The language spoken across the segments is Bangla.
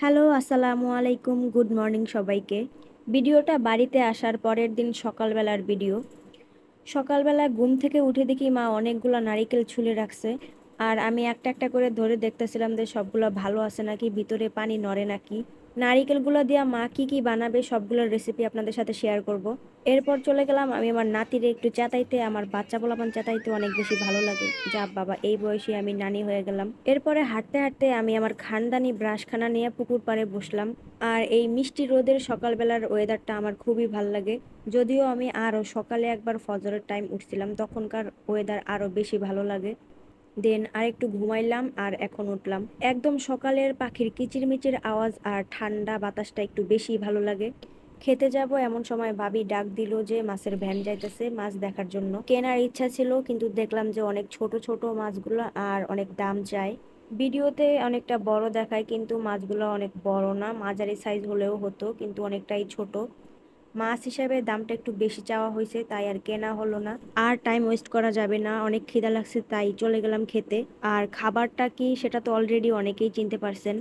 হ্যালো, আসসালামু আলাইকুম, গুড মর্নিং সবাইকে। ভিডিওটা বাড়িতে আসার পরের দিন সকালবেলার ভিডিও। সকালবেলা ঘুম থেকে উঠে দেখি মা অনেকগুলো নারিকেল ছুলে রাখছে, আর আমি একটা একটা করে ধরে দেখতেছিলাম যে সবগুলো ভালো আছে নাকি, ভিতরে পানি নড়ে নাকি। নারিকেলগুলো দিয়া মা কি কি বানাবে সবগুলোর রেসিপি আপনাদের সাথে শেয়ার করব। এরপর চলে গেলাম আমি আমার নাতিরে একটু চেতাইতে, আমার বাচ্চা পোলাপান চেতাইতে অনেক বেশি ভালো লাগে। যা বাবা, এই বয়সে আমি নানি হয়ে গেলাম। এরপরে হাঁটতে হাঁটতে আমি আমার খানদানি ব্রাশখানা নিয়ে পুকুর পাড়ে বসলাম। আর এই মিষ্টি রোদের সকালবেলার ওয়েদারটা আমার খুবই ভালো লাগে। যদিও আমি আরও সকালে একবার ফজরের টাইম উঠছিলাম, তখনকার ওয়েদার আরও বেশি ভালো লাগে। দেন আর একটু ঘুমাইলাম আর এখন উঠলাম। একদম সকালের পাখির কিচিরমিচির আওয়াজ আর ঠান্ডা বাতাসটা একটু বেশি ভালো লাগে। খেতে যাব এমন সময় ভাবি ডাক দিল যে মাছের ভ্যান যাইতেছে মাছ দেখার জন্য। কেনার ইচ্ছা ছিল, কিন্তু দেখলাম যে অনেক ছোট ছোট মাছগুলো আর অনেক দাম চায়। ভিডিওতে অনেকটা বড় দেখায়, কিন্তু মাছগুলো অনেক বড় না, মাঝারি সাইজ হলেও হতো, কিন্তু অনেকটাই ছোট। মাছ হিসাবে দামটা একটু বেশি চাওয়া হয়েছে, তাই আর কেনা হলো না। আর টাইম ওয়েস্ট করা যাবে না, অনেক খিদা লাগছে, তাই চলে গেলাম খেতে। আর খাবারটা কি সেটা তো অলরেডি অনেকেই চিনতে পারছেন।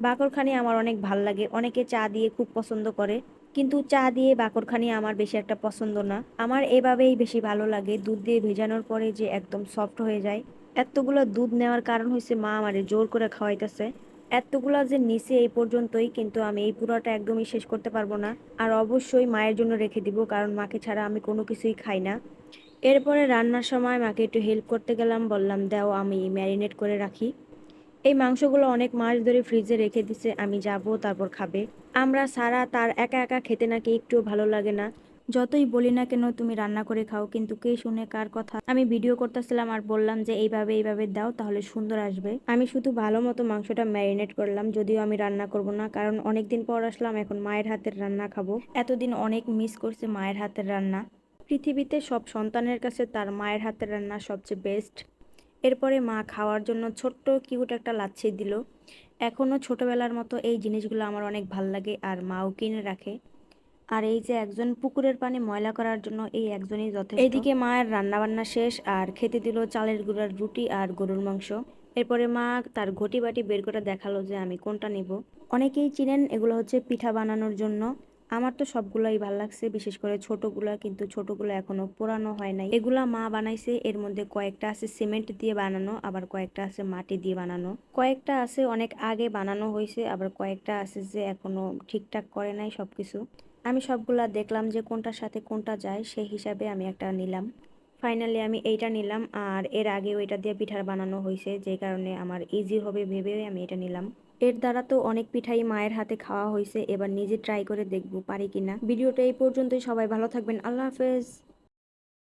বাকরখানি আমার অনেক ভালো লাগে, অনেকে চা দিয়ে খুব পছন্দ করে। কিন্তু চা দিয়ে বাকরখানি আমার বেশি একটা পছন্দ না। আমার এভাবেই বেশি ভালো লাগে, দুধ দিয়ে ভেজানোর পরে যে একদম সফট হয়ে যায়। এতগুলো দুধ নেওয়ার কারণ হয়েছে মা আমারে জোর করে খাওয়াইতেছে। এতগুলা যে নিচে এই পর্যন্তই, কিন্তু আমি এই পুরোটা একদমই শেষ করতে পারব না। আর অবশ্যই মায়ের জন্য রেখে দিব, কারণ মাকে ছাড়া আমি কোনো কিছুই খাই না। এরপরে রান্নার সময় মাকে একটু হেল্প করতে গেলাম, বললাম, দাও, আমি ম্যারিনেট করে রাখি। এই মাংসগুলো অনেক মাস ধরে ফ্রিজে রেখে দিছে, আমি যাব, তারপর খাবে। আমরা সারা তার একা একা খেতে নাকি একটুও ভালো লাগে না। যতই বলি না কেন তুমি রান্না করে খাও, কিন্তু কে শুনে কার কথা? আমি ভিডিও করতেছিলাম আর বললাম যে, এইভাবে এইভাবে দাও, তাহলে সুন্দর আসবে। আমি শুধু ভালো মতো মাংসটা ম্যারিনেট করলাম, যদিও আমি রান্না করব না, কারণ অনেক দিন পর আসলাম, এখন মায়ের হাতের রান্না খাব। এতদিন অনেক মিস করছে মায়ের হাতের রান্না। পৃথিবীতে সব সন্তানের কাছে তার মায়ের হাতের রান্না সবচেয়ে বেস্ট এরপরে মা খাওয়ার জন্য ছোট্ট কিউট একটা লাচ্ছি দিল। এখনও ছোটবেলার মতো এই জিনিসগুলো আমার অনেক ভালো লাগে, আর মাও কিনে রাখে। আর এই যে একজন পুকুরের পানি ময়লা করার জন্য এই একজনই যথেষ্ট। এইদিকে মায়ের রান্না বান্না শেষ আর খেতে দিল চালের গুঁড়ার রুটি আর গরুর মাংস। এরপরে মা তার ঘটি বাটি বের করে দেখাল যে আমি কোনটা নিব। অনেকেই চিনেন এগুলো হচ্ছে পিঠা বানানোর জন্য। আমার তো সবগুলাই ভালো লাগছে, বিশেষ করে ছোটগুলা, কিন্তু ছোটগুলো এখনও পোড়ানো হয় নাই। এগুলা মা বানাইছে, এর মধ্যে কয়েকটা আছে সিমেন্ট দিয়ে বানানো, আবার কয়েকটা আছে মাটি দিয়ে বানানো। কয়েকটা আছে অনেক আগে বানানো হয়েছে আবার কয়েকটা আছে যে এখনও ঠিকঠাক করে নাই সবকিছু। আমি সবগুলা দেখলাম যে কোনটার সাথে কোনটা যায়, সেই হিসাবে আমি একটা নিলাম। ফাইনালি আমি এইটা নিলাম আর এর আগে ওইটা দিয়ে পিঠার বানানো হয়েছে যে কারণে আমার ইজি হবে ভেবে আমি এটা নিলাম। এর দ্বারা তো অনেক পিঠাই মায়ের হাতে খাওয়া হয়েছে এবার নিজে ট্রাই করে দেখব পারি কিনা। ভিডিওটা এই পর্যন্তই, সবাই ভালো থাকবেন, আল্লাহ হাফেজ।